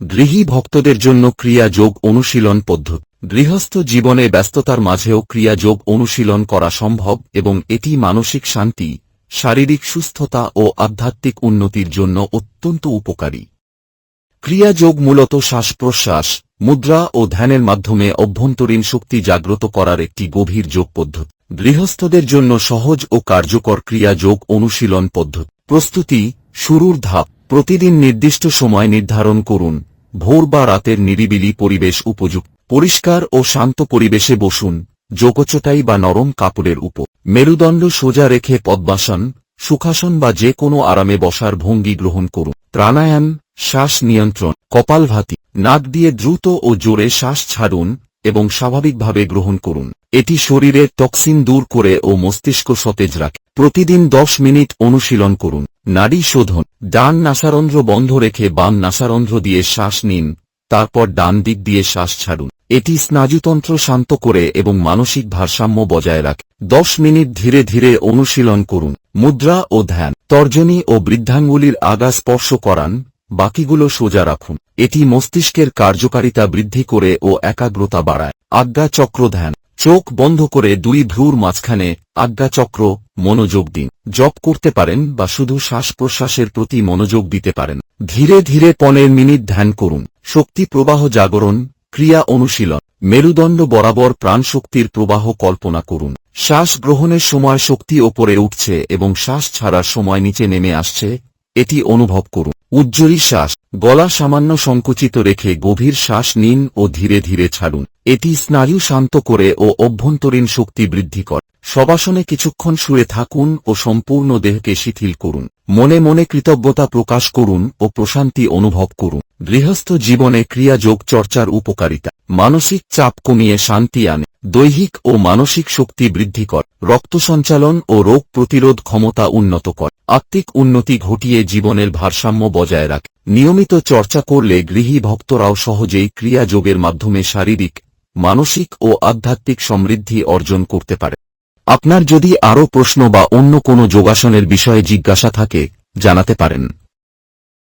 গৃহী ভক্তদের জন্য ক্রিয়া যোগ অনুশীলন পদ্ধতি। গৃহস্থ জীবনে ব্যস্ততার মাঝেও ক্রিয়া যোগ অনুশীলন করা সম্ভব এবং এটি মানসিক শান্তি, শারীরিক সুস্থতা ও আধ্যাত্মিক উন্নতির জন্য অত্যন্ত উপকারী। ক্রিয়াযোগ মূলত শ্বাস প্রশ্বাস মুদ্রা ও ধ্যানের মাধ্যমে অভ্যন্তরীণ শক্তি জাগ্রত করার একটি গভীর যোগ পদ্ধতি। গৃহস্থদের জন্য সহজ ও কার্যকর ক্রিয়াযোগ অনুশীলন পদ্ধতি। প্রস্তুতি, শুরুর ধাপ, প্রতিদিন নির্দিষ্ট সময় নির্ধারণ করুন ভোর বা রাতের নিরিবিলি পরিবেশ উপযুক্ত। পরিষ্কার ও শান্ত পরিবেশে বসুন, যোগচটাই বা নরম কাপড়ের উপর। মেরুদণ্ড সোজা রেখে পদ্মাসন, সুখাসন বা যে কোনো আরামে বসার ভঙ্গি গ্রহণ করুন। প্রাণায়াম, শ্বাস নিয়ন্ত্রণ কপালভাতি নাক দিয়ে দ্রুত ও জোরে শ্বাস ছাড়ুন এবং স্বাভাবিকভাবে গ্রহণ করুন। এটি শরীরের টক্সিন দূর করে ও মস্তিষ্ক সতেজ রাখে। প্রতিদিন দশ মিনিট অনুশীলন করুন। নাড়ি শোধন। ডান নাসারন্ধ্র বন্ধ রেখে বাম নাসারন্ধ্র দিয়ে শ্বাস নিন, তারপর ডান দিক দিয়ে শ্বাস ছাড়ুন। এটি স্নায়ুতন্ত্র শান্ত করে এবং মানসিক ভারসাম্য বজায় রাখে। দশ মিনিট ধীরে ধীরে অনুশীলন করুন। মুদ্রা ও ধ্যান। তর্জনী ও বৃদ্ধাঙ্গুলির আগা স্পর্শ করান, বাকিগুলো সোজা রাখুন। এটি মস্তিষ্কের কার্যকারিতা বৃদ্ধি করে ও একাগ্রতা বাড়ায়। আজ্ঞা চক্র ধ্যান। চোখ বন্ধ করে দুই ভ্রুর মাঝখানে আজ্ঞা চক্র মনোযোগ দিন। জপ করতে পারেন বা শুধু শ্বাস প্রশ্বাসের প্রতি মনোযোগ দিতে পারেন। ধীরে ধীরে পনেরো মিনিট ধ্যান করুন। শক্তি প্রবাহ জাগরণ, ক্রিয়া অনুশীলন, মেরুদণ্ড বরাবর প্রাণশক্তির প্রবাহ কল্পনা করুন। শ্বাস গ্রহণের সময় শক্তি ওপরে উঠছে এবং শ্বাস ছাড়ার সময় নিচে নেমে আসছে। এটি অনুভব করুন। উজ্জ্বলী শ্বাস, গলা সামান্য সংকুচিত রেখে গভীর শ্বাস নিন ও ধীরে ধীরে ছাড়ুন। এটি স্নায়ু শান্ত করে ও অভ্যন্তরীণ শক্তি বৃদ্ধি করে। সবাসনে কিছুক্ষণ শুয়ে থাকুন ও সম্পূর্ণ দেহকে শিথিল করুন। মনে মনে কৃতজ্ঞতা প্রকাশ করুন ও প্রশান্তি অনুভব করুন। গৃহস্থ জীবনে ক্রিয়াযোগ চর্চার উপকারিতা। মানসিক চাপ কমিয়ে শান্তি আনে। দৈহিক ও মানসিক শক্তি বৃদ্ধি কর, রক্ত সঞ্চালন ও রোগ প্রতিরোধ ক্ষমতা উন্নত কর, আত্মিক উন্নতি ঘটিয়ে জীবনের ভারসাম্য বজায় রাখে। নিয়মিত চর্চা করলে গৃহী ভক্তরাও সহজেই ক্রিয়াযোগের মাধ্যমে শারীরিক, মানসিক ও আধ্যাত্মিক সমৃদ্ধি অর্জন করতে পারে। আপনার যদি আরও প্রশ্ন বা অন্য কোনো যোগাসনের বিষয়ে জিজ্ঞাসা থাকে, জানাতে পারেন।